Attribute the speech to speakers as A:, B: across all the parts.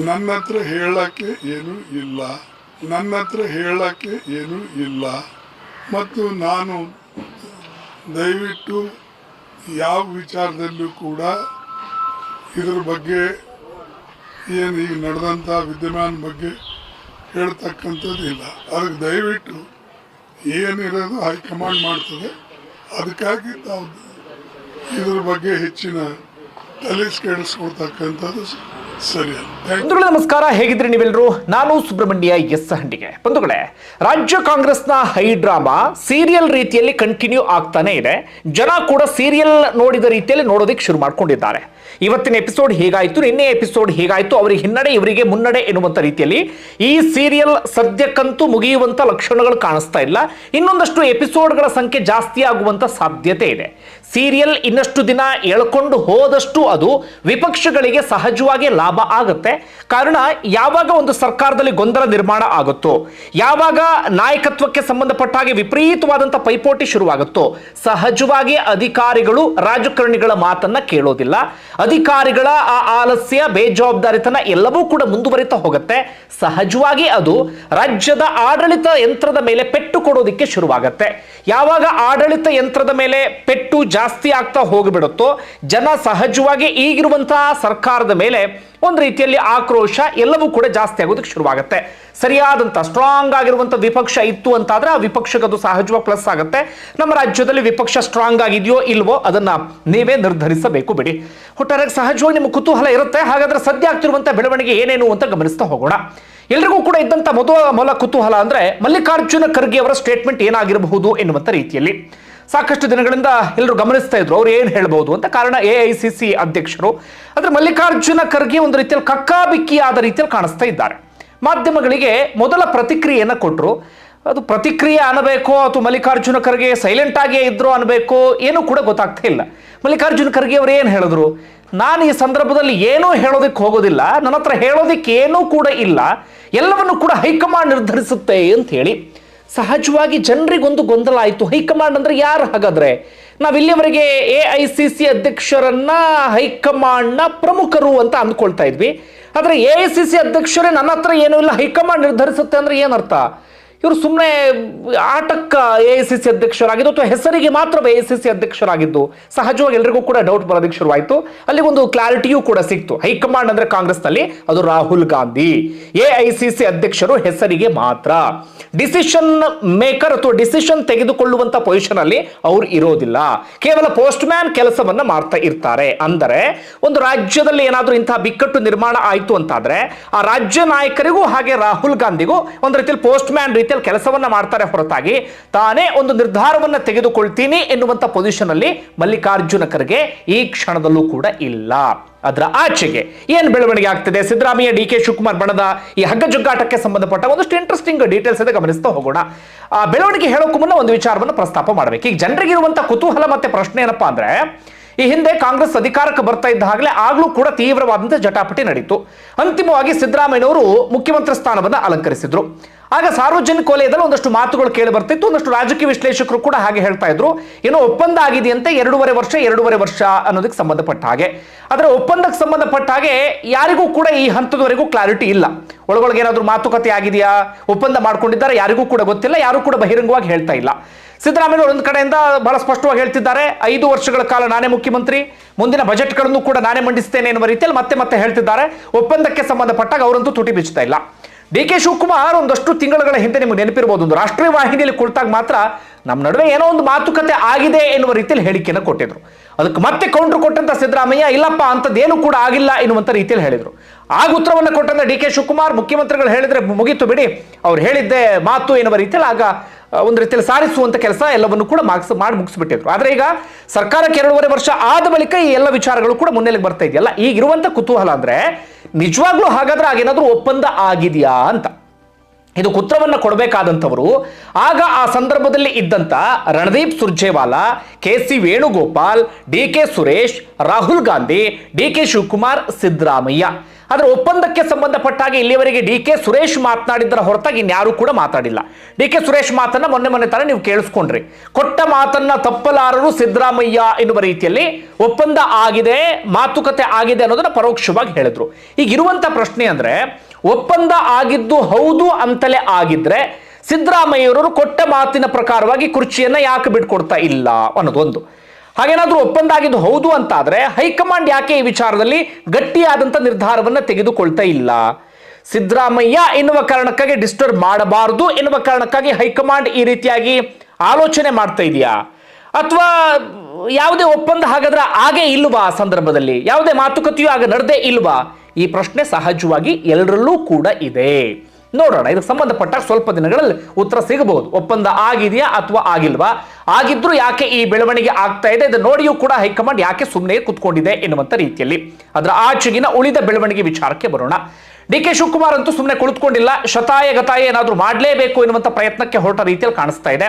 A: ನನ್ನ ಹತ್ರ ಹೇಳಕ್ಕೆ ಏನೂ ಇಲ್ಲ. ನನ್ನ ಹತ್ರ ಹೇಳಕ್ಕೆ ಏನೂ ಇಲ್ಲ. ಮತ್ತು ನಾನು ದಯವಿಟ್ಟು ಯಾವ ವಿಚಾರದಲ್ಲೂ ಕೂಡ ಇದ್ರ ಬಗ್ಗೆ ಏನು ಈಗ ನಡೆದಂಥ ವಿದ್ಯಮಾನ ಬಗ್ಗೆ ಹೇಳ್ತಕ್ಕಂಥದ್ದು ಇಲ್ಲ. ಅದಕ್ಕೆ ದಯವಿಟ್ಟು ಏನಿರೋದು ಹೈಕಮಾಂಡ್ ಮಾಡ್ತದೆ, ಅದಕ್ಕಾಗಿ ನಾವು ಇದ್ರ ಬಗ್ಗೆ ಹೆಚ್ಚಿನ ತಲೆ ಕೆಡಿಸ್ಕೊಳ್ತಕ್ಕಂಥದ್ದು
B: ಬಂಧುಗಳೇ, ನಮಸ್ಕಾರ. ಹೇಗಿದ್ರಿ ನೀವೆಲ್ಲರೂ? ನಾನು ಸುಬ್ರಹ್ಮಣ್ಯ ಎಸ್ ಹಂಡಿಗೆ. ಬಂಧುಗಳೇ, ರಾಜ್ಯ ಕಾಂಗ್ರೆಸ್ನ ಹೈ ಡ್ರಾಮಾ ಸೀರಿಯಲ್ ರೀತಿಯಲ್ಲಿ ಕಂಟಿನ್ಯೂ ಆಗ್ತಾನೆ ಇದೆ. ಜನ ಕೂಡ ಸೀರಿಯಲ್ ನೋಡಿದ ರೀತಿಯಲ್ಲಿ ನೋಡೋದಕ್ಕೆ ಶುರು ಮಾಡ್ಕೊಂಡಿದ್ದಾರೆ. ಇವತ್ತಿನ ಎಪಿಸೋಡ್ ಹೇಗಾಯ್ತು, ನಿನ್ನೆ ಎಪಿಸೋಡ್ ಹೇಗಾಯ್ತು, ಅವರಿಗೆ ಹಿನ್ನಡೆ, ಇವರಿಗೆ ಮುನ್ನಡೆ ಎನ್ನುವಂತ ರೀತಿಯಲ್ಲಿ ಈ ಸೀರಿಯಲ್ ಸದ್ಯಕ್ಕಂತೂ ಮುಗಿಯುವಂತ ಲಕ್ಷಣಗಳು ಕಾಣಿಸ್ತಾ ಇಲ್ಲ. ಇನ್ನೊಂದಷ್ಟು ಎಪಿಸೋಡ್ಗಳ ಸಂಖ್ಯೆ ಜಾಸ್ತಿ ಆಗುವಂತ ಸಾಧ್ಯತೆ ಇದೆ. ಸೀರಿಯಲ್ ಇನ್ನಷ್ಟು ದಿನ ಎಳ್ಕೊಂಡು ಹೋದಷ್ಟು ಅದು ವಿಪಕ್ಷಗಳಿಗೆ ಸಹಜವಾಗಿ ಆಗುತ್ತೆ. ಕಾರಣ ಯಾವಾಗ ಒಂದು ಸರ್ಕಾರದಲ್ಲಿ ಗೊಂದಲ ನಿರ್ಮಾಣ ಆಗುತ್ತೋ, ಯಾವಾಗ ನಾಯಕತ್ವಕ್ಕೆ ಸಂಬಂಧಪಟ್ಟ ಹಾಗೆ ವಿಪರೀತವಾದಂಥ ಪೈಪೋಟಿ ಶುರುವಾಗುತ್ತೋ, ಸಹಜವಾಗಿ ಅಧಿಕಾರಿಗಳು ರಾಜಕಾರಣಿಗಳ ಮಾತನ್ನ ಕೇಳೋದಿಲ್ಲ. ಅಧಿಕಾರಿಗಳ ಆ ಆಲಸ್ಯ, ಬೇಜವಾಬ್ದಾರಿತನ ಎಲ್ಲವೂ ಕೂಡ ಮುಂದುವರಿತಾ ಹೋಗುತ್ತೆ. ಸಹಜವಾಗಿ ಅದು ರಾಜ್ಯದ ಆಡಳಿತ ಯಂತ್ರದ ಮೇಲೆ ಪೆಟ್ಟು ಕೊಡೋದಿಕ್ಕೆ ಶುರುವಾಗತ್ತೆ. ಯಾವಾಗ ಆಡಳಿತ ಯಂತ್ರದ ಮೇಲೆ ಪೆಟ್ಟು ಜಾಸ್ತಿ ಆಗ್ತಾ ಹೋಗಿಬಿಡುತ್ತೋ, ಜನ ಸಹಜವಾಗಿ ಈಗಿರುವಂತಹ ಸರ್ಕಾರದ ಮೇಲೆ ಒಂದು ರೀತಿಯಲ್ಲಿ ಆಕ್ರೋಶ ಎಲ್ಲವೂ ಕೂಡ ಜಾಸ್ತಿ ಆಗೋದಕ್ಕೆ ಶುರುವಾಗುತ್ತೆ. ಸರಿಯಾದಂಥ ಸ್ಟ್ರಾಂಗ್ ಆಗಿರುವಂಥ ವಿಪಕ್ಷ ಇತ್ತು ಅಂತಾದ್ರೆ ಆ ವಿಪಕ್ಷಕ್ಕೆ ಅದು ಸಹಜವಾಗಿ ಪ್ಲಸ್ ಆಗುತ್ತೆ. ನಮ್ಮ ರಾಜ್ಯದಲ್ಲಿ ವಿಪಕ್ಷ ಸ್ಟ್ರಾಂಗ್ ಆಗಿದೆಯೋ ಇಲ್ವೋ ಅದನ್ನ ನೀವೇ ನಿರ್ಧರಿಸಬೇಕು ಬಿಡಿ. ಒಟ್ಟಾರೆ ಸಹಜವಾಗಿ ನಿಮ್ಮ ಕುತೂಹಲ ಇರುತ್ತೆ, ಹಾಗಾದ್ರೆ ಸದ್ಯ ಆಗ್ತಿರುವಂಥ ಬೆಳವಣಿಗೆ ಏನೇನು ಅಂತ ಗಮನಿಸ್ತಾ ಹೋಗೋಣ. ಎಲ್ರಿಗೂ ಕೂಡ ಇದ್ದಂಥ ಮೊದಲ ಮೊಲ ಕುತೂಹಲ ಅಂದ್ರೆ ಮಲ್ಲಿಕಾರ್ಜುನ ಖರ್ಗೆ ಅವರ ಸ್ಟೇಟ್ಮೆಂಟ್ ಏನಾಗಿರಬಹುದು ಎನ್ನುವಂಥ ರೀತಿಯಲ್ಲಿ. ಸಾಕಷ್ಟು ದಿನಗಳಿಂದ ಎಲ್ಲರೂ ಗಮನಿಸ್ತಾ ಇದ್ರು, ಅವ್ರು ಏನು ಹೇಳ್ಬೋದು ಅಂತ ಕಾರಣ ಎ ಅಧ್ಯಕ್ಷರು ಆದರೆ ಮಲ್ಲಿಕಾರ್ಜುನ ಖರ್ಗೆ ಒಂದು ರೀತಿಯಲ್ಲಿ ಕಕ್ಕಾಬಿಕ್ಕಿಯಾದ ರೀತಿಯಲ್ಲಿ ಕಾಣಿಸ್ತಾ ಇದ್ದಾರೆ. ಮಾಧ್ಯಮಗಳಿಗೆ ಮೊದಲ ಪ್ರತಿಕ್ರಿಯೆಯನ್ನು ಕೊಟ್ಟರು ಅದು ಪ್ರತಿಕ್ರಿಯೆ ಅನ್ನಬೇಕೋ ಅಥವಾ ಮಲ್ಲಿಕಾರ್ಜುನ ಖರ್ಗೆ ಸೈಲೆಂಟ್ ಆಗಿಯೇ ಇದ್ರು ಅನ್ನಬೇಕೋ ಏನೂ ಕೂಡ ಗೊತ್ತಾಗ್ತಾ ಇಲ್ಲ. ಮಲ್ಲಿಕಾರ್ಜುನ ಖರ್ಗೆ ಅವರು ಏನು ಹೇಳಿದ್ರು? ನಾನು ಈ ಸಂದರ್ಭದಲ್ಲಿ ಏನೂ ಹೇಳೋದಕ್ಕೆ ಹೋಗೋದಿಲ್ಲ, ನನ್ನ ಹತ್ರ ಹೇಳೋದಕ್ಕೆ ಏನೂ ಕೂಡ ಇಲ್ಲ, ಎಲ್ಲವನ್ನು ಕೂಡ ಹೈಕಮಾಂಡ್ ನಿರ್ಧರಿಸುತ್ತೆ ಅಂತ ಹೇಳಿ ಸಹಜವಾಗಿ ಜನರಿಗೊಂದು ಗೊಂದಲ ಆಯಿತು. ಹೈಕಮಾಂಡ್ ಅಂದ್ರೆ ಯಾರು ಹಾಗಾದ್ರೆ? ನಾವು ಇಲ್ಲಿಯವರೆಗೆ ಎ ಐ ಸಿ ಸಿ ಅಧ್ಯಕ್ಷರನ್ನ, ಹೈಕಮಾಂಡ್ನ ಪ್ರಮುಖರು ಅಂತ ಅಂದ್ಕೊಳ್ತಾ ಇದ್ವಿ. ಆದರೆ ಎ ಐ ಸಿ ಸಿ ಅಧ್ಯಕ್ಷರೇ ನನ್ನ ಹತ್ರ ಏನೂ ಇಲ್ಲ, ಹೈಕಮಾಂಡ್ ನಿರ್ಧರಿಸುತ್ತೆ ಅಂದ್ರೆ ಏನರ್ಥ? ಇವರು ಸುಮ್ಮನೆ ಆಟಕ್ಕ ಎ ಐ ಸಿ ಸಿ ಅಧ್ಯಕ್ಷರಾಗಿದ್ದು ಅಥವಾ ಹೆಸರಿಗೆ ಮಾತ್ರ ಎ ಐ ಸಿ ಸಿ ಅಧ್ಯಕ್ಷರಾಗಿದ್ದು, ಸಹಜವಾಗಿ ಎಲ್ರಿಗೂ ಕೂಡ ಡೌಟ್ ಬರೋದಕ್ಕೆ ಶುರುವಾಯಿತು. ಅಲ್ಲಿ ಒಂದು ಕ್ಲಾರಿಟಿಯೂ ಕೂಡ ಸಿಕ್ತು. ಹೈಕಮಾಂಡ್ ಅಂದ್ರೆ ಕಾಂಗ್ರೆಸ್ನಲ್ಲಿ ಅದು Rahul Gandhi. A I C C ಅಧ್ಯಕ್ಷರು ಹೆಸರಿಗೆ ಮಾತ್ರ. ಡಿಸಿಷನ್ ಮೇಕರ್ ಅಥವಾ ಡಿಸಿಷನ್ ತೆಗೆದುಕೊಳ್ಳುವಂತ ಪೊಸಿಷನ್ ಅಲ್ಲಿ ಅವ್ರು ಇರೋದಿಲ್ಲ. ಕೇವಲ ಪೋಸ್ಟ್ ಮ್ಯಾನ್ ಕೆಲಸವನ್ನ ಮಾಡ್ತಾ ಇರ್ತಾರೆ. ಅಂದರೆ ಒಂದು ರಾಜ್ಯದಲ್ಲಿ ಏನಾದರೂ ಇಂತಹ ಬಿಕ್ಕಟ್ಟು ನಿರ್ಮಾಣ ಆಯಿತು ಅಂತಾದ್ರೆ, ಆ ರಾಜ್ಯ ನಾಯಕರಿಗೂ ಹಾಗೆ ರಾಹುಲ್ ಗಾಂಧಿಗೂ ಒಂದು ರೀತಿಯಲ್ಲಿ ಪೋಸ್ಟ್ ಮ್ಯಾನ್ ರೀತಿಯಲ್ಲಿ ಕೆಲಸವನ್ನ ಮಾಡ್ತಾರೆ ಹೊರತಾಗಿ ತಾನೇ ಒಂದು ನಿರ್ಧಾರವನ್ನ ತೆಗೆದುಕೊಳ್ತೀನಿ ಎನ್ನುವಂತ ಪೊಸಿಷನ್ ಅಲ್ಲಿ ಮಲ್ಲಿಕಾರ್ಜುನ ಖರ್ಗೆ ಈ ಕ್ಷಣದಲ್ಲೂ ಕೂಡ ಇಲ್ಲ. ಅದರ ಆಚೆಗೆ ಏನು ಬೆಳವಣಿಗೆ ಆಗ್ತಿದೆ? ಸಿದ್ದರಾಮಯ್ಯ, ಡಿ ಕೆ ಶಿವಕುಮಾರ್ ಬಣದ ಈ ಹಗ್ಗ ಜುಗ್ಗಾಟಕ್ಕೆ ಸಂಬಂಧಪಟ್ಟ ಒಂದಷ್ಟು ಇಂಟ್ರೆಸ್ಟಿಂಗ್ ಡೀಟೇಲ್ಸ್ ಇದೆ. ಗಮನಿಸ್ತಾ ಹೋಗೋಣ. ಆ ಬೆಳವಣಿಗೆ ಹೇಳೋಕ್ಕೂ ಮುನ್ನ ಒಂದು ವಿಚಾರವನ್ನು ಪ್ರಸ್ತಾಪ ಮಾಡಬೇಕು. ಈಗ ಜನರಿಗಿರುವಂಥ ಕುತೂಹಲ ಮತ್ತೆ ಪ್ರಶ್ನೆ ಏನಪ್ಪಾ ಅಂದ್ರೆ ಈ ಹಿಂದೆ ಕಾಂಗ್ರೆಸ್ ಅಧಿಕಾರಕ್ಕೆ ಬರ್ತಾ ಇದ್ದ ಆಗ್ಲೂ ಕೂಡ ತೀವ್ರವಾದಂತಹ ಜಟಾಪಟಿ ನಡೀತು. ಅಂತಿಮವಾಗಿ ಸಿದ್ದರಾಮಯ್ಯನವರು ಮುಖ್ಯಮಂತ್ರಿ ಸ್ಥಾನವನ್ನು ಅಲಂಕರಿಸಿದ್ರು. ಆಗ ಸಾರ್ವಜನಿಕ ವಲಯದಲ್ಲಿ ಒಂದಷ್ಟು ಮಾತುಗಳು ಕೇಳಿ ಬರ್ತಿತ್ತು, ಒಂದಷ್ಟು ರಾಜಕೀಯ ವಿಶ್ಲೇಷಕರು ಕೂಡ ಹಾಗೆ ಹೇಳ್ತಾ ಇದ್ರು. ಏನೋ ಒಪ್ಪಂದ ಆಗಿದೆಯಂತೆ ಎರಡೂವರೆ ವರ್ಷ ಎರಡೂವರೆ ವರ್ಷ ಅನ್ನೋದಕ್ಕೆ ಸಂಬಂಧಪಟ್ಟ ಹಾಗೆ. ಆದರೆ ಒಪ್ಪಂದಕ್ಕೆ ಸಂಬಂಧಪಟ್ಟ ಹಾಗೆ ಯಾರಿಗೂ ಕೂಡ ಈ ಹಂತದವರೆಗೂ ಕ್ಲಾರಿಟಿ ಇಲ್ಲ. ಒಳಗೊಳಗೆ ಏನಾದರೂ ಮಾತುಕತೆ ಆಗಿದೆಯಾ? ಒಪ್ಪಂದ ಮಾಡ್ಕೊಂಡಿದ್ದಾರೆ? ಯಾರಿಗೂ ಕೂಡ ಗೊತ್ತಿಲ್ಲ, ಯಾರು ಕೂಡ ಬಹಿರಂಗವಾಗಿ ಹೇಳ್ತಾ ಇಲ್ಲ. ಸಿದ್ದರಾಮಯ್ಯ ಒಂದು ಕಡೆಯಿಂದ ಬಹಳ ಸ್ಪಷ್ಟವಾಗಿ ಹೇಳ್ತಿದ್ದಾರೆ. ಐದು ವರ್ಷಗಳ ಕಾಲ ನಾನೇ ಮುಖ್ಯಮಂತ್ರಿ, ಮುಂದಿನ ಬಜೆಟ್ಗಳನ್ನು ಕೂಡ ನಾನೇ ಮಂಡಿಸ್ತೇನೆ ಎನ್ನುವ ರೀತಿಯಲ್ಲಿ ಮತ್ತೆ ಮತ್ತೆ ಹೇಳ್ತಿದ್ದಾರೆ. ಒಪ್ಪಂದಕ್ಕೆ ಸಂಬಂಧಪಟ್ಟಾಗ ಅವರಂತೂ ತುಟಿ ಬಿಚ್ಚುತ್ತಾ ಇಲ್ಲ. ಡಿ ಕೆ ಶಿವಕುಮಾರ್ ಒಂದಷ್ಟು ತಿಂಗಳುಗಳ ಹಿಂದೆ ನಿಮಗೆ ನೆನಪಿರ್ಬೋದು, ಒಂದು ರಾಷ್ಟ್ರೀಯ ವಾಹಿನಿಯಲ್ಲಿ ಕುಳಿತಾಗ ಮಾತ್ರ ನಮ್ಮ ನಡುವೆ ಏನೋ ಒಂದು ಮಾತುಕತೆ ಆಗಿದೆ ಎನ್ನುವ ರೀತಿಯಲ್ಲಿ ಹೇಳಿಕೆಯನ್ನು ಕೊಟ್ಟಿದ್ರು. ಅದಕ್ಕೆ ಮತ್ತೆ ಕೌಂಟರ್ ಕೊಟ್ಟಂತ ಸಿದ್ದರಾಮಯ್ಯ, ಇಲ್ಲಪ್ಪ ಅಂಥದ್ದೇನು ಕೂಡ ಆಗಿಲ್ಲ ಎನ್ನುವಂಥ ರೀತಿಯಲ್ಲಿ ಹೇಳಿದರು. ಆಗ ಉತ್ತರವನ್ನು ಕೊಟ್ಟಂತ ಡಿ ಕೆ ಶಿವಕುಮಾರ್ ಮುಖ್ಯಮಂತ್ರಿಗಳು ಹೇಳಿದ್ರೆ ಮುಗೀತು ಬಿಡಿ. ಅವ್ರು ಹೇಳಿದ್ದೆ ಮಾತು ಎನ್ನುವ ರೀತಿಯಲ್ಲಿ ಆಗ ಒಂದು ರೀತಿಯಲ್ಲಿ ಸಾರಿಸುವಂತ ಕೆಲಸ ಎಲ್ಲವನ್ನು ಕೂಡ ಮಾರ್ಕ್ಸ್ ಮಾಡಿ ಮುಗಿಸ್ಬಿಟ್ಟಿದ್ರು. ಆದ್ರೆ ಈಗ ಸರ್ಕಾರಕ್ಕೆ ಎರಡೂವರೆ ವರ್ಷ ಆದ ಬಳಿಕ ಈ ಎಲ್ಲ ವಿಚಾರಗಳು ಕೂಡ ಮುನ್ನೆಲೆಗೆ ಬರ್ತಾ ಇದೆಯಲ್ಲ, ಈಗ ಇರುವಂತ ಕುತೂಹಲ ಅಂದ್ರೆ ನಿಜವಾಗ್ಲೂ ಹಾಗಾದ್ರೆ ಆಗೇನಾದ್ರೂ ಒಪ್ಪಂದ ಆಗಿದೆಯಾ ಅಂತ. ಇದಕ್ಕೆ ಉತ್ತರವನ್ನು ಕೊಡಬೇಕಾದಂಥವರು. ಆಗ ಆ ಸಂದರ್ಭದಲ್ಲಿ ಇದ್ದಂಥ Randeep Surjewala K C Venugopal D K Suresh, Rahul Gandhi D K Shivakumar, Siddaramaiah. ಆದರೆ ಒಪ್ಪಂದಕ್ಕೆ ಸಂಬಂಧಪಟ್ಟಾಗಿ ಇಲ್ಲಿಯವರೆಗೆ ಡಿ ಕೆ ಸುರೇಶ್ ಮಾತನಾಡಿದ್ದರ ಹೊರತಾಗಿ ಇನ್ಯಾರೂ ಕೂಡ ಮಾತಾಡಿಲ್ಲ. ಡಿ ಕೆ ಸುರೇಶ್ ಮಾತನ್ನ ಮೊನ್ನೆ ಮೊನ್ನೆ ತರ ನೀವು ಕೇಳಿಸ್ಕೊಂಡ್ರಿ. ಕೊಟ್ಟ ಮಾತನ್ನ ತಪ್ಪಲಾರರು ಸಿದ್ದರಾಮಯ್ಯ ಎನ್ನುವ ರೀತಿಯಲ್ಲಿ ಒಪ್ಪಂದ ಆಗಿದೆ, ಮಾತುಕತೆ ಆಗಿದೆ ಅನ್ನೋದನ್ನ ಪರೋಕ್ಷವಾಗಿ ಹೇಳಿದ್ರು. ಈಗ ಇರುವಂತ ಪ್ರಶ್ನೆ ಅಂದ್ರೆ ಒಪ್ಪಂದ ಆಗಿದ್ದು ಹೌದು ಅಂತಲೇ ಆಗಿದ್ರೆ ಸಿದ್ದರಾಮಯ್ಯವರು ಕೊಟ್ಟ ಮಾತಿನ ಪ್ರಕಾರವಾಗಿ ಕುರ್ಚಿಯನ್ನ ಯಾಕೆ ಬಿಟ್ಕೊಡ್ತಾ ಇಲ್ಲ ಅನ್ನೋದೊಂದು. ಹಾಗೇನಾದ್ರೂ ಒಪ್ಪಂದ ಆಗಿದ್ದು ಹೌದು ಅಂತಾದ್ರೆ ಹೈಕಮಾಂಡ್ ಯಾಕೆ ಈ ವಿಚಾರದಲ್ಲಿ ಗಟ್ಟಿಯಾದಂಥ ನಿರ್ಧಾರವನ್ನು ತೆಗೆದುಕೊಳ್ತಾ ಇಲ್ಲ? ಸಿದ್ದರಾಮಯ್ಯ ಎನ್ನುವ ಕಾರಣಕ್ಕಾಗಿ ಡಿಸ್ಟರ್ಬ್ ಮಾಡಬಾರದು ಎನ್ನುವ ಕಾರಣಕ್ಕಾಗಿ ಹೈಕಮಾಂಡ್ ಈ ರೀತಿಯಾಗಿ ಆಲೋಚನೆ ಮಾಡ್ತಾ ಇದೆಯಾ? ಅಥವಾ ಯಾವುದೇ ಒಪ್ಪಂದ ಹಾಗಾದ್ರೆ ಆಗೇ ಇಲ್ವಾ ಆ ಸಂದರ್ಭದಲ್ಲಿ? ಯಾವುದೇ ಮಾತುಕತೆಯೂ ಆಗ ನಡೆದೇ ಇಲ್ವಾ? ಈ ಪ್ರಶ್ನೆ ಸಹಜವಾಗಿ ಎಲ್ಲರಲ್ಲೂ ಕೂಡ ಇದೆ. ನೋಡೋಣ, ಇದಕ್ಕೆ ಸಂಬಂಧಪಟ್ಟ ಸ್ವಲ್ಪ ದಿನಗಳಲ್ಲಿ ಉತ್ತರ ಸಿಗಬಹುದು. ಒಪ್ಪಂದ ಆಗಿದೆಯಾ ಅಥವಾ ಆಗಿಲ್ವಾ? ಆಗಿದ್ರು ಯಾಕೆ ಈ ಬೆಳವಣಿಗೆ ಆಗ್ತಾ ಇದೆ? ಇದು ನೋಡಿಯೂ ಕೂಡ ಹೈಕಮಾಂಡ್ ಯಾಕೆ ಸುಮ್ಮನೆ ಕುತ್ಕೊಂಡಿದೆ ಎನ್ನುವಂಥ ರೀತಿಯಲ್ಲಿ. ಅದರ ಆಚೆಗಿನ ಉಳಿದ ಬೆಳವಣಿಗೆ ವಿಚಾರಕ್ಕೆ ಬರೋಣ. ಡಿ ಕೆ ಶಿವಕುಮಾರ್ ಅಂತೂ ಸುಮ್ಮನೆ ಕುಳಿತುಕೊಂಡಿಲ್ಲ. ಶತಾಯ ಗತಾಯ ಏನಾದರೂ ಮಾಡಲೇಬೇಕು ಎನ್ನುವಂಥ ಪ್ರಯತ್ನಕ್ಕೆ ಹೊರಟ ರೀತಿಯಲ್ಲಿ ಕಾಣಿಸ್ತಾ ಇದೆ.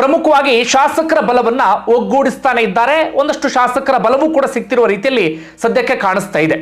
B: ಪ್ರಮುಖವಾಗಿ ಶಾಸಕರ ಬಲವನ್ನ ಒಗ್ಗೂಡಿಸ್ತಾನೆ ಇದ್ದಾರೆ. ಒಂದಷ್ಟು ಶಾಸಕರ ಬಲವೂ ಕೂಡ ಸಿಗ್ತಿರುವ ರೀತಿಯಲ್ಲಿ ಸದ್ಯಕ್ಕೆ ಕಾಣಿಸ್ತಾ ಇದೆ.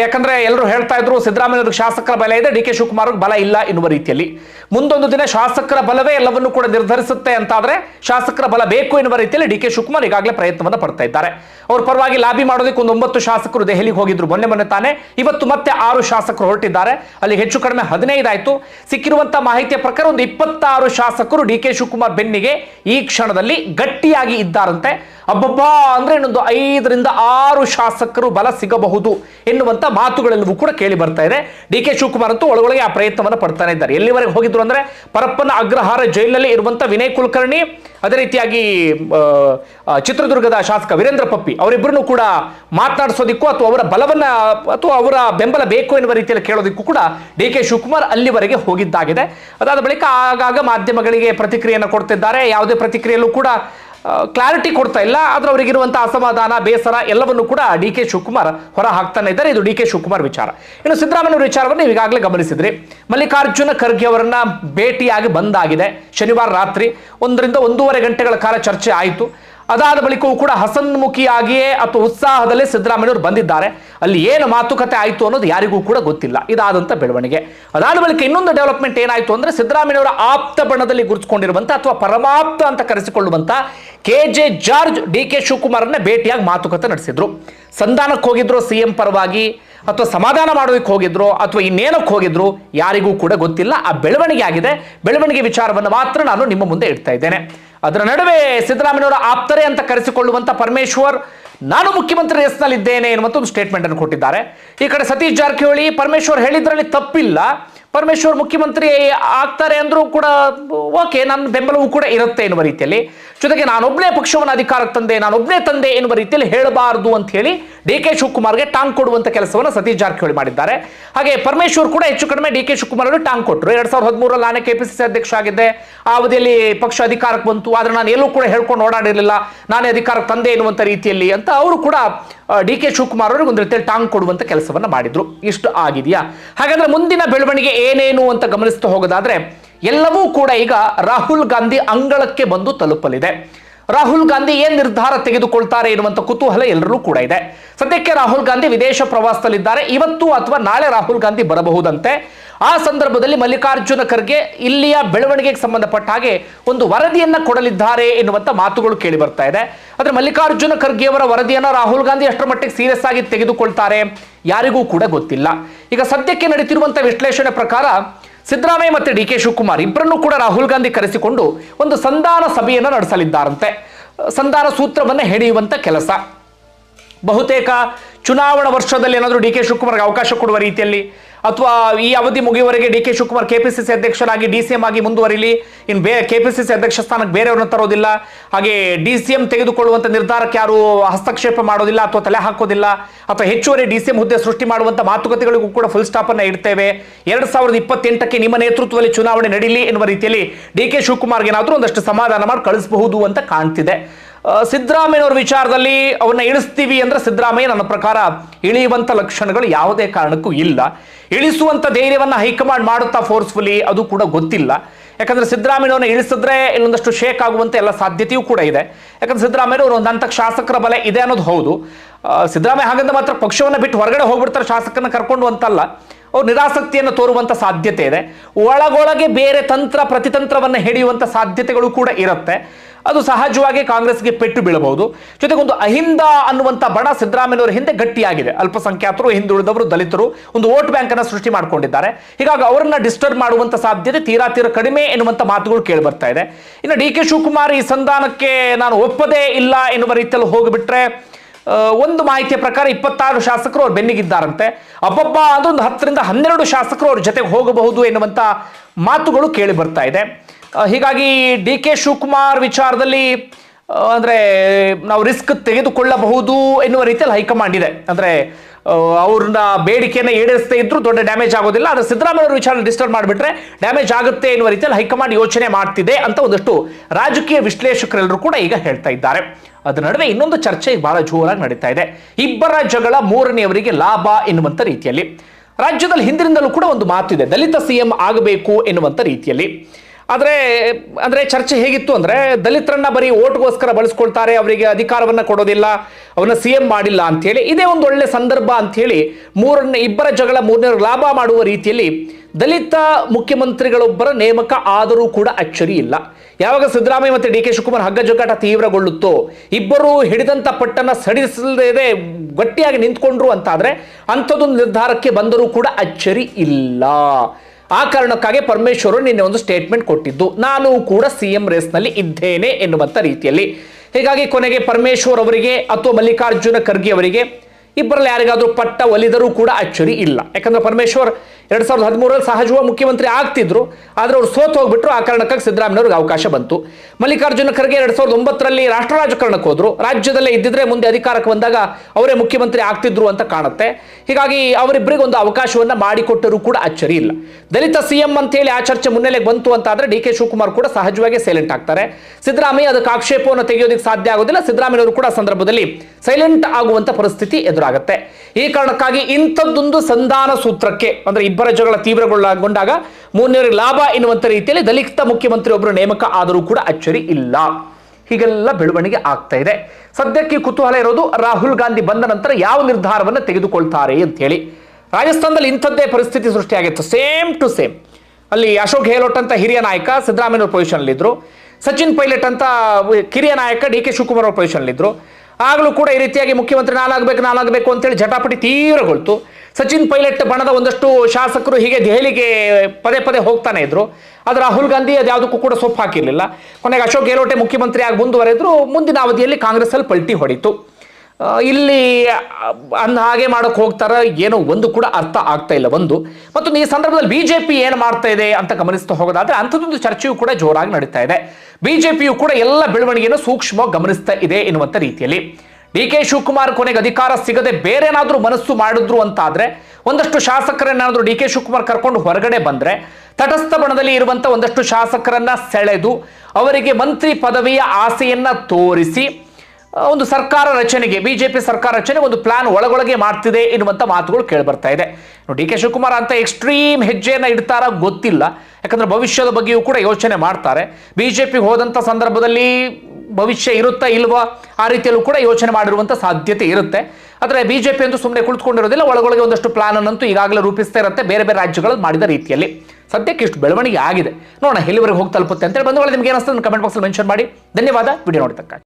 B: ಯಾಕಂದ್ರೆ ಎಲ್ಲರೂ ಹೇಳ್ತಾ ಇದ್ರು ಸಿದ್ದರಾಮಯ್ಯ ಶಾಸಕರ ಬಲ ಇದೆ, ಡಿ ಕೆ ಶಿವಕುಮಾರ್ ಬಲ ಇಲ್ಲ ಎನ್ನುವ ರೀತಿಯಲ್ಲಿ. ಮುಂದೊಂದು ದಿನ ಶಾಸಕರ ಬಲವೇ ಎಲ್ಲವನ್ನು ಕೂಡ ನಿರ್ಧರಿಸುತ್ತೆ ಅಂತಾದ್ರೆ ಶಾಸಕರ ಬಲ ಬೇಕು ಎನ್ನುವ ರೀತಿಯಲ್ಲಿ ಡಿ ಕೆ ಶಿವಕುಮಾರ್ ಈಗಾಗಲೇ ಪ್ರಯತ್ನವನ್ನು ಪಡ್ತಾ ಇದ್ದಾರೆ. ಅವ್ರ ಪರವಾಗಿ ಲಾಬಿ ಮಾಡೋದಕ್ಕೆ ಒಂದು ಒಂಬತ್ತು ಶಾಸಕರು ದೆಹಲಿಗೆ ಹೋಗಿದ್ರು, ಮೊನ್ನೆ ಮೊನ್ನೆ ತಾನೆ. ಇವತ್ತು ಮತ್ತೆ ಆರು ಶಾಸಕರು ಹೊರಟಿದ್ದಾರೆ. ಅಲ್ಲಿ ಹೆಚ್ಚು ಕಡಿಮೆ ಹದಿನೈದು ಆಯ್ತು. ಸಿಕ್ಕಿರುವಂತಹ ಮಾಹಿತಿಯ ಪ್ರಕಾರ ಒಂದು ಇಪ್ಪತ್ತಾರು ಶಾಸಕರು ಡಿ ಕೆ ಶಿವಕುಮಾರ್ ಬೆನ್ನಿಗೆ ಈ ಕ್ಷಣದಲ್ಲಿ ಗಟ್ಟಿಯಾಗಿ ಇದ್ದಾರಂತೆ. ಅಬ್ಬಬ್ಬಾ, ಅಂದ್ರೆ ಇನ್ನೊಂದು ಐದರಿಂದ ಆರು ಶಾಸಕರು ಬಲ ಸಿಗಬಹುದು. ಎನ್ನುವಂತ ಮಾತುಗಳೆಲ್ಲವೂ ಕೂಡ ಕೇಳಿ ಬರ್ತಾ ಇದೆ. ಡಿ ಕೆ ಶಿವಕುಮಾರ್ ಅಂತೂ ಒಳಗೊಳಗೆ ಆ ಪ್ರಯತ್ನವನ್ನು ಪಡ್ತಾನೆ ಇದ್ದಾರೆ. ಎಲ್ಲಿವರೆಗೆ ಹೋಗಿದ್ರು ಅಂದ್ರೆ ಪರಪ್ಪನ ಅಗ್ರಹಾರ ಜೈಲಿನಲ್ಲಿ ಇರುವಂತ ವಿನಯ್ ಕುಲಕರ್ಣಿ, ಅದೇ ರೀತಿಯಾಗಿ ಚಿತ್ರದುರ್ಗದ ಶಾಸಕ ವೀರೇಂದ್ರ ಪಪ್ಪಿ ಅವರಿಬ್ಬರನ್ನು ಕೂಡ ಮಾತನಾಡಿಸೋದಿಕ್ಕೂ ಅಥವಾ ಅವರ ಬಲವನ್ನ, ಅಥವಾ ಅವರ ಬೆಂಬಲ ಬೇಕು ಎನ್ನುವ ರೀತಿಯಲ್ಲಿ ಕೇಳೋದಿಕ್ಕೂ ಕೂಡ ಡಿ ಕೆ ಶಿವಕುಮಾರ್ ಅಲ್ಲಿವರೆಗೆ ಹೋಗಿದ್ದಾಗಿದೆ. ಅದಾದ ಬಳಿಕ ಆಗಾಗ ಮಾಧ್ಯಮಗಳಿಗೆ ಪ್ರತಿಕ್ರಿಯೆಯನ್ನು ಕೊಡ್ತಿದ್ದಾರೆ. ಯಾವುದೇ ಪ್ರತಿಕ್ರಿಯೆಯಲ್ಲೂ ಕೂಡ ಕ್ಲಾರಿಟಿ ಕೊಡ್ತಾ ಇಲ್ಲ. ಆದ್ರೆ ಅವರಿಗಿರುವಂತಹ ಅಸಮಾಧಾನ, ಬೇಸರ ಎಲ್ಲವನ್ನು ಕೂಡ ಡಿ ಕೆ ಶಿವಕುಮಾರ್ ಹೊರ ಹಾಕ್ತಾನೆ ಇದ್ದಾರೆ. ಇದು ಡಿ ಕೆ ಶಿವಕುಮಾರ್ ವಿಚಾರ. ಇನ್ನು ಸಿದ್ದರಾಮಯ್ಯ ವಿಚಾರವನ್ನು ಈಗಾಗಲೇ ಗಮನಿಸಿದ್ರಿ. ಮಲ್ಲಿಕಾರ್ಜುನ ಖರ್ಗೆ ಅವರನ್ನ ಭೇಟಿಯಾಗಿ ಬಂದಾಗಿದೆ. ಶನಿವಾರ ರಾತ್ರಿ ಒಂದರಿಂದ ಒಂದೂವರೆ ಗಂಟೆಗಳ ಕಾಲ ಚರ್ಚೆ ಆಯಿತು. ಅದಾದ ಬಳಿಕವೂ ಕೂಡ ಹಸನ್ಮುಖಿಯಾಗಿಯೇ ಅಥವಾ ಉತ್ಸಾಹದಲ್ಲೇ ಸಿದ್ದರಾಮಯ್ಯವರು ಬಂದಿದ್ದಾರೆ. ಅಲ್ಲಿ ಏನು ಮಾತುಕತೆ ಆಯಿತು ಅನ್ನೋದು ಯಾರಿಗೂ ಕೂಡ ಗೊತ್ತಿಲ್ಲ. ಇದಾದಂಥ ಬೆಳವಣಿಗೆ. ಅದಾದ ಬಳಿಕ ಇನ್ನೊಂದು ಡೆವಲಪ್ಮೆಂಟ್ ಏನಾಯಿತು ಅಂದರೆ ಸಿದ್ದರಾಮಯ್ಯವರ ಆಪ್ತ ಬಣ್ಣದಲ್ಲಿ ಗುರುತಿಸಿಕೊಂಡಿರುವಂಥ ಅಥವಾ ಪರಮಾಪ್ತ ಅಂತ ಕರೆಸಿಕೊಳ್ಳುವಂಥ K J George D K ಶಿವಕುಮಾರನ್ನ ಭೇಟಿಯಾಗಿ ಮಾತುಕತೆ ನಡೆಸಿದ್ರು. ಸಂಧಾನಕ್ಕೆ ಹೋಗಿದ್ರು ಸಿ ಪರವಾಗಿ. ಅಥವಾ ಸಮಾಧಾನ ಮಾಡೋದಕ್ಕೆ ಹೋಗಿದ್ರು ಅಥವಾ ಇನ್ನೇನಕ್ಕೆ ಹೋಗಿದ್ರು ಯಾರಿಗೂ ಕೂಡ ಗೊತ್ತಿಲ್ಲ. ಆ ಬೆಳವಣಿಗೆ ಆಗಿದೆ. ಬೆಳವಣಿಗೆ ವಿಚಾರವನ್ನು ಮಾತ್ರ ನಾನು ನಿಮ್ಮ ಮುಂದೆ ಇಡ್ತಾ ಇದ್ದೇನೆ. ಅದರ ನಡುವೆ ಸಿದ್ದರಾಮಯ್ಯವರ ಆಪ್ತರೆ ಅಂತ ಕರೆಸಿಕೊಳ್ಳುವಂತ ಪರಮೇಶ್ವರ್, ನಾನು ಮುಖ್ಯಮಂತ್ರಿ ರೇಸ್ನಲ್ಲಿದ್ದೇನೆ ಎನ್ನುವಂತ ಒಂದು ಸ್ಟೇಟ್ಮೆಂಟ್ ಅನ್ನು ಕೊಟ್ಟಿದ್ದಾರೆ. ಈ ಕಡೆ ಸತೀಶ್ ಜಾರಕಿಹೊಳಿ, ಪರಮೇಶ್ವರ್ ಹೇಳಿದ್ರಲ್ಲಿ ತಪ್ಪಿಲ್ಲ. ಪರಮೇಶ್ವರ್ ಮುಖ್ಯಮಂತ್ರಿ ಆಗ್ತಾರೆ ಅಂದರೂ ಕೂಡ, ಓಕೆ, ನನ್ನ ಬೆಂಬಲವೂ ಕೂಡ ಇರುತ್ತೆ ಎನ್ನುವ ರೀತಿಯಲ್ಲಿ. ಜೊತೆಗೆ ನಾನೊಬ್ಬನೇ ಪಕ್ಷವನ್ನು ಅಧಿಕಾರಕ್ಕೆ ತಂದೆ ನಾನೊಬ್ಬನೇ ತಂದೆ ಎನ್ನುವ ರೀತಿಯಲ್ಲಿ ಹೇಳಬಾರದು ಅಂತ ಹೇಳಿ ಡಿ ಕೆ ಶಿವಕುಮಾರ್ಗೆ ಟಾಂಗ್ ಕೊಡುವಂತ ಕೆಲಸವನ್ನು ಸತೀಶ್ ಜಾರಕಿಹೊಳಿ ಮಾಡಿದ್ದಾರೆ. ಹಾಗೆ ಪರಮೇಶ್ವರ್ ಕೂಡ ಹೆಚ್ಚು ಕಡಿಮೆ ಡಿ ಕೆ ಶಿವಕುಮಾರ್ ಅವರು ಟಾಂಗ್ ಕೊಟ್ಟರು ಎರಡು ಸಾವಿರದ ಹದಿಮೂರಲ್ಲಿ ನಾನೇ ಕೆಪಿಸಿಸಿ ಅಧ್ಯಕ್ಷ ಆಗಿದ್ದೆ. ಆ ಅವಧಿಯಲ್ಲಿ ಪಕ್ಷ ಅಧಿಕಾರಕ್ಕೆ ಬಂತು. ಆದರೆ ನಾನು ಎಲ್ಲೂ ಕೂಡ ಹೇಳ್ಕೊಂಡು ಓಡಾಡಿರಲಿಲ್ಲ. ನಾನೇ ಅಧಿಕಾರಕ್ಕೆ ತಂದೆ ಎನ್ನುವಂಥ ರೀತಿಯಲ್ಲಿ ಅಂತ ಅವರು ಕೂಡ ಡಿ ಕೆ ಶಿವಕುಮಾರ್ ಅವರಿಗೆ ಒಂದು ರೀತಿಯಲ್ಲಿ ಟಾಂಗ್ ಕೊಡುವಂತ ಕೆಲಸವನ್ನ ಮಾಡಿದ್ರು. ಇಷ್ಟು ಆಗಿದೆಯಾ? ಹಾಗಾದ್ರೆ ಮುಂದಿನ ಬೆಳವಣಿಗೆ ಏನೇನು ಅಂತ ಗಮನಿಸ್ತಾ ಹೋಗೋದಾದ್ರೆ, ಎಲ್ಲವೂ ಕೂಡ ಈಗ ರಾಹುಲ್ ಗಾಂಧಿ ಅಂಗಳಕ್ಕೆ ಬಂದು ತಲುಪಲಿದೆ. ರಾಹುಲ್ ಗಾಂಧಿ ಏನ್ ನಿರ್ಧಾರ ತೆಗೆದುಕೊಳ್ತಾರೆ ಎನ್ನುವಂತ ಕುತೂಹಲ ಎಲ್ಲರೂ ಕೂಡ ಇದೆ. ಸದ್ಯಕ್ಕೆ ರಾಹುಲ್ ಗಾಂಧಿ ವಿದೇಶ ಪ್ರವಾಸದಲ್ಲಿದ್ದಾರೆ. ಇವತ್ತು ಅಥವಾ ನಾಳೆ ರಾಹುಲ್ ಗಾಂಧಿ ಬರಬಹುದಂತೆ. ಆ ಸಂದರ್ಭದಲ್ಲಿ ಮಲ್ಲಿಕಾರ್ಜುನ ಖರ್ಗೆ ಇಲ್ಲಿಯ ಬೆಳವಣಿಗೆಗೆ ಸಂಬಂಧಪಟ್ಟ ಹಾಗೆ ಒಂದು ವರದಿಯನ್ನ ಕೊಡಲಿದ್ದಾರೆ ಎನ್ನುವಂತ ಮಾತುಗಳು ಕೇಳಿ ಬರ್ತಾ ಇದೆ. ಆದ್ರೆ ಮಲ್ಲಿಕಾರ್ಜುನ ಖರ್ಗೆಯವರ ವರದಿಯನ್ನು ರಾಹುಲ್ ಗಾಂಧಿ ಅಷ್ಟರ ಮಟ್ಟಿಗೆ ಸೀರಿಯಸ್ ಆಗಿ ತೆಗೆದುಕೊಳ್ತಾರೆ ಯಾರಿಗೂ ಕೂಡ ಗೊತ್ತಿಲ್ಲ. ಈಗ ಸದ್ಯಕ್ಕೆ ನಡೀತಿರುವಂತಹ ವಿಶ್ಲೇಷಣೆ ಪ್ರಕಾರ ಸಿದ್ದರಾಮಯ್ಯ ಮತ್ತು ಡಿ ಕೆ ಶಿವಕುಮಾರ್ ಇಬ್ಬರನ್ನೂ ಕೂಡ ರಾಹುಲ್ ಗಾಂಧಿ ಕರೆಸಿಕೊಂಡು ಒಂದು ಸಂಧಾನ ಸಭೆಯನ್ನು ನಡೆಸಲಿದ್ದಾರಂತೆ. ಸಂಧಾನ ಸೂತ್ರವನ್ನು ಹೆಣೆಯುವಂಥ ಕೆಲಸ. ಬಹುತೇಕ ಚುನಾವಣಾ ವರ್ಷದಲ್ಲಿ ಏನಾದರೂ ಡಿ ಕೆ ಶಿವಕುಮಾರ್ಗೆ ಅವಕಾಶ ಕೊಡುವ ರೀತಿಯಲ್ಲಿ ಅಥವಾ ಈ ಅವಧಿ ಮುಗಿಯುವವರೆಗೆ ಡಿ ಕೆ ಶಿವಕುಮಾರ್ ಕೆಪಿಸಿಸಿ ಅಧ್ಯಕ್ಷರಾಗಿ ಡಿ ಸಿ ಎಂ ಆಗಿ ಮುಂದುವರಿಲಿ, ಇನ್ನು ಬೇ, ಕೆಪಿಸಿಸಿ ಅಧ್ಯಕ್ಷ ಸ್ಥಾನಕ್ಕೆ ಬೇರೆಯವ್ರನ್ನ ತರೋದಿಲ್ಲ, ಹಾಗೆ ಡಿ ಸಿ ಎಂ ತೆಗೆದುಕೊಳ್ಳುವಂಥ ನಿರ್ಧಾರಕ್ಕೆ ಯಾರು ಹಸ್ತಕ್ಷೇಪ ಮಾಡೋದಿಲ್ಲ ಅಥವಾ ತಲೆ ಹಾಕೋದಿಲ್ಲ, ಅಥವಾ ಹೆಚ್ಚುವರಿ ಡಿ ಸಿ ಎಂ ಹುದ್ದೆ ಸೃಷ್ಟಿ ಮಾಡುವಂಥ ಮಾತುಕತೆಗಳಿಗೂ ಕೂಡ ಫುಲ್ ಸ್ಟಾಪ್ ಅನ್ನ ಇಡ್ತೇವೆ. ಎರಡ್ ಸಾವಿರದ ಇಪ್ಪತ್ತೆಂಟಕ್ಕೆ ನಿಮ್ಮ ನೇತೃತ್ವದಲ್ಲಿ ಚುನಾವಣೆ ನಡೀಲಿ ಎನ್ನುವ ರೀತಿಯಲ್ಲಿ ಡಿ ಕೆ ಶಿವಕುಮಾರ್ಗೆ ಏನಾದರೂ ಒಂದಷ್ಟು ಸಮಾಧಾನ ಮಾಡಿ ಕಳಿಸಬಹುದು ಅಂತ ಕಾಣ್ತಿದೆ. ಸಿದ್ದರಾಮಯ್ಯನವ್ರ ವಿಚಾರದಲ್ಲಿ ಅವನ್ನ ಇಳಿಸ್ತೀವಿ ಅಂದ್ರೆ ಸಿದ್ದರಾಮಯ್ಯ ನನ್ನ ಪ್ರಕಾರ ಇಳಿಯುವಂತ ಲಕ್ಷಣಗಳು ಯಾವುದೇ ಕಾರಣಕ್ಕೂ ಇಲ್ಲ. ಇಳಿಸುವಂತ ಧೈರ್ಯವನ್ನ ಹೈಕಮಾಂಡ್ ಮಾಡುತ್ತಾ ಫೋರ್ಸ್ಫುಲಿ ಅದು ಕೂಡ ಗೊತ್ತಿಲ್ಲ. ಯಾಕಂದ್ರೆ ಸಿದ್ದರಾಮಯ್ಯವನ್ನ ಇಳಿಸಿದ್ರೆ ಇನ್ನೊಂದಷ್ಟು ಶೇಕ್ ಆಗುವಂತ ಎಲ್ಲ ಸಾಧ್ಯತೆಯೂ ಕೂಡ ಇದೆ. ಯಾಕಂದ್ರೆ ಸಿದ್ದರಾಮಯ್ಯನವರು ಒಂದು ಹಂತಕ್ಕೆ ಶಾಸಕರ ಬಲ ಇದೆ ಅನ್ನೋದು ಹೌದು. ಸಿದ್ದರಾಮಯ್ಯ ಹಾಗಂದ ಮಾತ್ರ ಪಕ್ಷವನ್ನು ಬಿಟ್ಟು ಹೊರಗಡೆ ಹೋಗ್ಬಿಡ್ತಾರೆ ಶಾಸಕರನ್ನ ಕರ್ಕೊಂಡು ಅಂತಲ್ಲ. ಅವ್ರು ನಿರಾಸಕ್ತಿಯನ್ನು ತೋರುವಂತ ಸಾಧ್ಯತೆ ಇದೆ. ಒಳಗೊಳಗೆ ಬೇರೆ ತಂತ್ರ, ಪ್ರತಿತಂತ್ರವನ್ನು ಹಿಡಿಯುವಂತ ಸಾಧ್ಯತೆಗಳು ಕೂಡ ಇರುತ್ತೆ. ಅದು ಸಹಜವಾಗಿ ಕಾಂಗ್ರೆಸ್ಗೆ ಪೆಟ್ಟು ಬೀಳಬಹುದು. ಜೊತೆಗೆ ಒಂದು ಅಹಿಂದ ಅನ್ನುವಂಥ ಬಣ ಸಿದ್ದರಾಮಯ್ಯವರ ಹಿಂದೆ ಗಟ್ಟಿಯಾಗಿದೆ. ಅಲ್ಪಸಂಖ್ಯಾತರು, ಹಿಂದುಳಿದವರು, ದಲಿತರು ಒಂದು ವೋಟ್ ಬ್ಯಾಂಕ್ ಅನ್ನ ಸೃಷ್ಟಿ ಮಾಡಿಕೊಂಡಿದ್ದಾರೆ. ಹೀಗಾಗಿ ಅವರನ್ನ ಡಿಸ್ಟರ್ಬ್ ಮಾಡುವಂತ ಸಾಧ್ಯತೆ ತೀರಾ ತೀರಾ ಕಡಿಮೆ ಎನ್ನುವಂಥ ಮಾತುಗಳು ಕೇಳಿ ಬರ್ತಾ ಇದೆ. ಇನ್ನು ಡಿ ಕೆ ಶಿವಕುಮಾರ್ ಈ ಸಂಧಾನಕ್ಕೆ ನಾನು ಒಪ್ಪದೇ ಇಲ್ಲ ಎನ್ನುವ ರೀತಿಯಲ್ಲಿ ಹೋಗಿಬಿಟ್ರೆ ಒಂದು ಮಾಹಿತಿಯ ಪ್ರಕಾರ ಇಪ್ಪತ್ತಾರು ಶಾಸಕರು ಅವ್ರು ಬೆನ್ನಿಗಿದ್ದಾರಂತೆ. ಅಬ್ಬಬ್ಬ, ಅದೊಂದು ಹತ್ತರಿಂದ ಹನ್ನೆರಡು ಶಾಸಕರು ಅವ್ರ ಜೊತೆಗೆ ಹೋಗಬಹುದು ಎನ್ನುವಂಥ ಮಾತುಗಳು ಕೇಳಿ ಬರ್ತಾ ಇದೆ. ಹೀಗಾಗಿ ಡಿ ಕೆ ಶಿವಕುಮಾರ್ ವಿಚಾರದಲ್ಲಿ ಅಂದರೆ ನಾವು ರಿಸ್ಕ್ ತೆಗೆದುಕೊಳ್ಳಬಹುದು ಎನ್ನುವ ರೀತಿಯಲ್ಲಿ ಹೈಕಮಾಂಡ್ ಇದೆ. ಅಂದ್ರೆ ಅವ್ರನ್ನ ಬೇಡಿಕೆಯನ್ನು ಈಡೇರಿಸದೇ ಇದ್ರೂ ದೊಡ್ಡ ಡ್ಯಾಮೇಜ್ ಆಗೋದಿಲ್ಲ. ಆದರೆ ಸಿದ್ದರಾಮಯ್ಯ ಅವರ ವಿಚಾರ ಡಿಸ್ಟರ್ಬ್ ಮಾಡಿಬಿಟ್ರೆ ಡ್ಯಾಮೇಜ್ ಆಗುತ್ತೆ ಎನ್ನುವ ರೀತಿಯಲ್ಲಿ ಹೈಕಮಾಂಡ್ ಯೋಚನೆ ಮಾಡ್ತಿದೆ ಅಂತ ಒಂದಷ್ಟು ರಾಜಕೀಯ ವಿಶ್ಲೇಷಕರೆಲ್ಲರೂ ಕೂಡ ಈಗ ಹೇಳ್ತಾ ಇದ್ದಾರೆ. ಅದರ ನಡುವೆ ಇನ್ನೊಂದು ಚರ್ಚೆ ಬಹಳ ಜೋರಾಗಿ ನಡೀತಾ ಇದೆ. ಇಬ್ಬರ ಜಗಳ ಮೂರನೆಯವರಿಗೆ ಲಾಭ ಎನ್ನುವಂಥ ರೀತಿಯಲ್ಲಿ. ರಾಜ್ಯದಲ್ಲಿ ಹಿಂದಿನಿಂದಲೂ ಕೂಡ ಒಂದು ಮಾತಿದೆ. ದಲಿತ ಸಿಎಂ ಆಗಬೇಕು ಎನ್ನುವಂಥ ರೀತಿಯಲ್ಲಿ. ಆದರೆ, ಅಂದರೆ ಚರ್ಚೆ ಹೇಗಿತ್ತು ಅಂದರೆ, ದಲಿತರನ್ನ ಬರೀ ಓಟ್ಗೋಸ್ಕರ ಬಳಸ್ಕೊಳ್ತಾರೆ, ಅವರಿಗೆ ಅಧಿಕಾರವನ್ನು ಕೊಡೋದಿಲ್ಲ, ಅವನ್ನ ಸಿ ಎಂ ಮಾಡಿಲ್ಲ ಅಂಥೇಳಿ, ಇದೇ ಒಂದು ಒಳ್ಳೆ ಸಂದರ್ಭ ಅಂಥೇಳಿ ಮೂರನ್ನ, ಇಬ್ಬರ ಜಗಳ ಮೂರನೇ ಲಾಭ ಮಾಡುವ ರೀತಿಯಲ್ಲಿ ದಲಿತ ಮುಖ್ಯಮಂತ್ರಿಗಳೊಬ್ಬರ ನೇಮಕ ಆದರೂ ಕೂಡ ಅಚ್ಚರಿ ಇಲ್ಲ. ಯಾವಾಗ ಸಿದ್ದರಾಮಯ್ಯ ಮತ್ತು ಡಿ ಕೆ ಶಿವಕುಮಾರ್ ಹಗ್ಗ ಜಗ್ಗಾಟ ತೀವ್ರಗೊಳ್ಳುತ್ತೋ, ಇಬ್ಬರು ಹಿಡಿದಂಥ ಪಟ್ಟನ್ನ ಸಡಿಸದೇ ಗಟ್ಟಿಯಾಗಿ ನಿಂತ್ಕೊಂಡ್ರು ಅಂತಾದರೆ ಅಂಥದ್ದೊಂದು ನಿರ್ಧಾರಕ್ಕೆ ಬಂದರೂ ಕೂಡ ಅಚ್ಚರಿ ಇಲ್ಲ. ಆ ಕಾರಣಕ್ಕಾಗಿ ಪರಮೇಶ್ವರು ನಿನ್ನೆ ಒಂದು ಸ್ಟೇಟ್ಮೆಂಟ್ ಕೊಟ್ಟಿದ್ದು. ನಾನು ಕೂಡ ಸಿ ಎಂ ರೇಸ್ನಲ್ಲಿ ಇದ್ದೇನೆ ಎನ್ನುವಂಥ ರೀತಿಯಲ್ಲಿ. ಹೀಗಾಗಿ ಕೊನೆಗೆ ಪರಮೇಶ್ವರ್ ಅವರಿಗೆ ಅಥವಾ ಮಲ್ಲಿಕಾರ್ಜುನ ಖರ್ಗೆ ಅವರಿಗೆ ಇಬ್ಬರಲ್ಲಿ ಯಾರಿಗಾದರೂ ಪಟ್ಟ ಒಲಿದರೂ ಕೂಡ ಅಚ್ಚರಿ ಇಲ್ಲ. ಯಾಕಂದ್ರೆ ಪರಮೇಶ್ವರ್ ಎರಡು ಸಾವಿರದ ಹದಿಮೂರರಲ್ಲಿ ಸಹಜವಾಗಿ ಮುಖ್ಯಮಂತ್ರಿ ಆಗ್ತಿದ್ರು, ಆದರೆ ಅವರು ಸೋತು ಹೋಗ್ಬಿಟ್ರು. ಆ ಕಾರಣಕ್ಕಾಗಿ ಸಿದ್ದರಾಮಯ್ಯವ್ರಿಗೆ ಅವಕಾಶ ಬಂತು. ಮಲ್ಲಿಕಾರ್ಜುನ ಖರ್ಗೆ ಎರಡು ಸಾವಿರದ ಒಂಬತ್ತರಲ್ಲಿ ರಾಷ್ಟ್ರ ರಾಜಕಾರಣಕ್ಕೆ ಹೋದ್ರು. ರಾಜ್ಯದಲ್ಲೇ ಇದ್ದಿದ್ರೆ ಮುಂದೆ ಅಧಿಕಾರಕ್ಕೆ ಬಂದಾಗ ಅವರೇ ಮುಖ್ಯಮಂತ್ರಿ ಆಗ್ತಿದ್ರು ಅಂತ ಕಾಣುತ್ತೆ. ಹೀಗಾಗಿ ಅವರಿಬ್ಬರಿಗೆ ಒಂದು ಅವಕಾಶವನ್ನ ಮಾಡಿಕೊಟ್ಟರೂ ಕೂಡ ಅಚ್ಚರಿ ಇಲ್ಲ. ದಲಿತ ಸಿಎಂ ಅಂತ ಹೇಳಿ ಆ ಚರ್ಚೆ ಮುನ್ನೆಲೆಗೆ ಬಂತು ಅಂತ ಆದ್ರೆ ಡಿ ಕೆ ಶಿವಕುಮಾರ್ ಕೂಡ ಸಹಜವಾಗಿ ಸೈಲೆಂಟ್ ಆಗ್ತಾರೆ. ಸಿದ್ದರಾಮಯ್ಯ ಅದಕ್ಕೆ ಆಕ್ಷೇಪವನ್ನು ತೆಗೆಯೋದಕ್ಕೆ ಸಾಧ್ಯ ಆಗೋದಿಲ್ಲ. ಸಿದ್ದರಾಮಯ್ಯವರು ಕೂಡ ಸಂದರ್ಭದಲ್ಲಿ ಸೈಲೆಂಟ್ ಆಗುವಂತ ಪರಿಸ್ಥಿತಿ ಎದುರಾಗುತ್ತೆ ಈ ಕಾರಣಕ್ಕಾಗಿ ಇಂಥದ್ದೊಂದು ಸಂಧಾನ ಸೂತ್ರಕ್ಕೆ, ಅಂದ್ರೆ ಇಬ್ಬರ ಜಗಳ ತೀವ್ರಗೊಳ್ಳಗೊಂಡಾಗ ಮೂರನೇವರಿಗೆ ಲಾಭ ಎನ್ನುವಂತ ರೀತಿಯಲ್ಲಿ ದಲಿತ ಮುಖ್ಯಮಂತ್ರಿ ಒಬ್ಬರು ನೇಮಕ ಆದರೂ ಕೂಡ ಅಚ್ಚರಿ ಇಲ್ಲ. ಹೀಗೆಲ್ಲ ಬೆಳವಣಿಗೆ ಆಗ್ತಾ ಇದೆ. ಸದ್ಯಕ್ಕೆ ಕುತೂಹಲ ಇರೋದು ರಾಹುಲ್ ಗಾಂಧಿ ಬಂದ ನಂತರ ಯಾವ ನಿರ್ಧಾರವನ್ನು ತೆಗೆದುಕೊಳ್ತಾರೆ ಅಂತ ಹೇಳಿ. ರಾಜಸ್ಥಾನದಲ್ಲಿ ಇಂಥದ್ದೇ ಪರಿಸ್ಥಿತಿ ಸೃಷ್ಟಿಯಾಗಿತ್ತು. Same to same. ಅಲ್ಲಿ ಅಶೋಕ್ ಗೆಹ್ಲೋಟ್ ಅಂತ ಹಿರಿಯ ನಾಯಕ ಸಿದ್ದರಾಮಯ್ಯ ಪೊಸಿಷನ್ ಇದ್ರು. ಸಚಿನ್ ಪೈಲಟ್ ಅಂತ ಕಿರಿಯ ನಾಯಕ ಡಿ ಕೆ ಶಿವಕುಮಾರ್ ಅವ್ರ ಪೊಸಿಷನ್ ಇದ್ರು. ಆಗಲೂ ಕೂಡ ಈ ರೀತಿಯಾಗಿ ಮುಖ್ಯಮಂತ್ರಿ ನಾನಾಗಬೇಕು ನಾನಾಗಬೇಕು ಅಂತೇಳಿ ಜಟಾಪಟಿ ತೀವ್ರಗೊಳ್ತು. ಸಚಿನ್ ಪೈಲಟ್ ಬಣದ ಒಂದಷ್ಟು ಶಾಸಕರು ಹೀಗೆ ದೆಹಲಿಗೆ ಪದೇ ಪದೇ ಹೋಗ್ತಾನೆ ಇದ್ರು. ಆದರೆ ರಾಹುಲ್ ಗಾಂಧಿ ಅದು ಯಾವುದಕ್ಕೂ ಕೂಡ ಸೊಪ್ಪು ಹಾಕಿರಲಿಲ್ಲ. ಕೊನೆಗೆ ಅಶೋಕ್ ಗೆಹ್ಲೋಟೆ ಮುಖ್ಯಮಂತ್ರಿ ಆಗಿ ಮುಂದುವರೆದ್ರು. ಮುಂದಿನ ಅವಧಿಯಲ್ಲಿ ಕಾಂಗ್ರೆಸ್ ಅಲ್ಲಿ ಪಲ್ಟಿ ಹೊಡಿತು. ಇಲ್ಲಿ ಅಂದ ಹಾಗೆ ಮಾಡೋಕೆ ಹೋಗ್ತಾರ ಏನೋ ಒಂದು ಕೂಡ ಅರ್ಥ ಆಗ್ತಾ ಇಲ್ಲ ಒಂದು. ಮತ್ತು ಈ ಸಂದರ್ಭದಲ್ಲಿ ಬಿಜೆಪಿ ಏನು ಮಾಡ್ತಾ ಇದೆ ಅಂತ ಗಮನಿಸ್ತಾ ಹೋಗೋದಾದ್ರೆ ಅಂಥದ್ದೊಂದು ಚರ್ಚೆಯು ಕೂಡ ಜೋರಾಗಿ ನಡೀತಾ ಇದೆ. ಬಿಜೆಪಿಯು ಕೂಡ ಎಲ್ಲ ಬೆಳವಣಿಗೆಯನ್ನು ಸೂಕ್ಷ್ಮವಾಗಿ ಗಮನಿಸ್ತಾ ಇದೆ ಎನ್ನುವಂಥ ರೀತಿಯಲ್ಲಿ. ಡಿ ಕೆ ಶಿವಕುಮಾರ್ ಕೊನೆಗೆ ಅಧಿಕಾರ ಸಿಗದೆ ಬೇರೇನಾದರೂ ಮನಸ್ಸು ಮಾಡಿದ್ರು ಅಂತಾದ್ರೆ, ಒಂದಷ್ಟು ಶಾಸಕರನ್ನಾದರೂ ಡಿ ಕೆ ಶಿವಕುಮಾರ್ ಕರ್ಕೊಂಡು ಹೊರಗಡೆ ಬಂದರೆ, ತಟಸ್ಥ ಬಣದಲ್ಲಿ ಇರುವಂಥ ಒಂದಷ್ಟು ಶಾಸಕರನ್ನ ಸೆಳೆದು, ಅವರಿಗೆ ಮಂತ್ರಿ ಪದವಿಯ ಆಸೆಯನ್ನ ತೋರಿಸಿ ಒಂದು ಸರ್ಕಾರ ರಚನೆಗೆ, ಬಿಜೆಪಿ ಸರ್ಕಾರ ರಚನೆ ಒಂದು ಪ್ಲಾನ್ ಒಳಗೊಳಗೆ ಮಾಡ್ತಿದೆ ಎನ್ನುವಂಥ ಮಾತುಗಳು ಕೇಳಿ ಬರ್ತಾ ಇದೆ ಡಿ ಕೆ ಶಿವಕುಮಾರ್ ಅಂತ ಎಕ್ಸ್ಟ್ರೀಮ್ ಹೆಜ್ಜೆಯನ್ನು ಇಡ್ತಾರ ಗೊತ್ತಿಲ್ಲ. ಯಾಕಂದ್ರೆ ಭವಿಷ್ಯದ ಬಗ್ಗೆಯೂ ಕೂಡ ಯೋಚನೆ ಮಾಡ್ತಾರೆ. ಬಿಜೆಪಿ ಹೋದಂತ ಸಂದರ್ಭದಲ್ಲಿ ಭವಿಷ್ಯ ಇರುತ್ತಾ ಇಲ್ವಾ? ಆ ರೀತಿಯಲ್ಲೂ ಕೂಡ ಯೋಚನೆ ಮಾಡಿರುವಂತ ಸಾಧ್ಯತೆ ಇರುತ್ತೆ. ಆದರೆ ಬಿಜೆಪಿ ಅಂತೂ ಸುಮ್ಮನೆ ಕುಳಿತುಕೊಂಡಿರೋದಿಲ್ಲ, ಒಳಗೊಳಗೆ ಒಂದಷ್ಟು ಪ್ಲಾನ್ ಅನ್ನಂತೂ ಈಗಾಗಲೇ ರೂಪಿಸ್ತಾ ಇರುತ್ತೆ, ಬೇರೆ ಬೇರೆ ರಾಜ್ಯಗಳಲ್ಲಿ ಮಾಡಿದ ರೀತಿಯಲ್ಲಿ. ಸದ್ಯಕ್ಕೆ ಇಷ್ಟು ಬೆಳವಣಿಗೆ ಆಗಿದೆ. ನೋಡೋಣ, ಎಲ್ಲಿವರೆಗೆ ಹೋಗಿ ತಲುಪುತ್ತೆ ಅಂತೇಳಿ ನಿಮಗೆ ನಿಮ್ಗೆ ಏನಿಸ್ತದೆ ಕಮೆಂಟ್ ಬಾಕ್ಸಲ್ಲಿ ಮೆನ್ಷನ್ ಮಾಡಿ. ಧನ್ಯವಾದ, ವಿಡಿಯೋ ನೋಡಿದ್ದಕ್ಕಾಗಿ.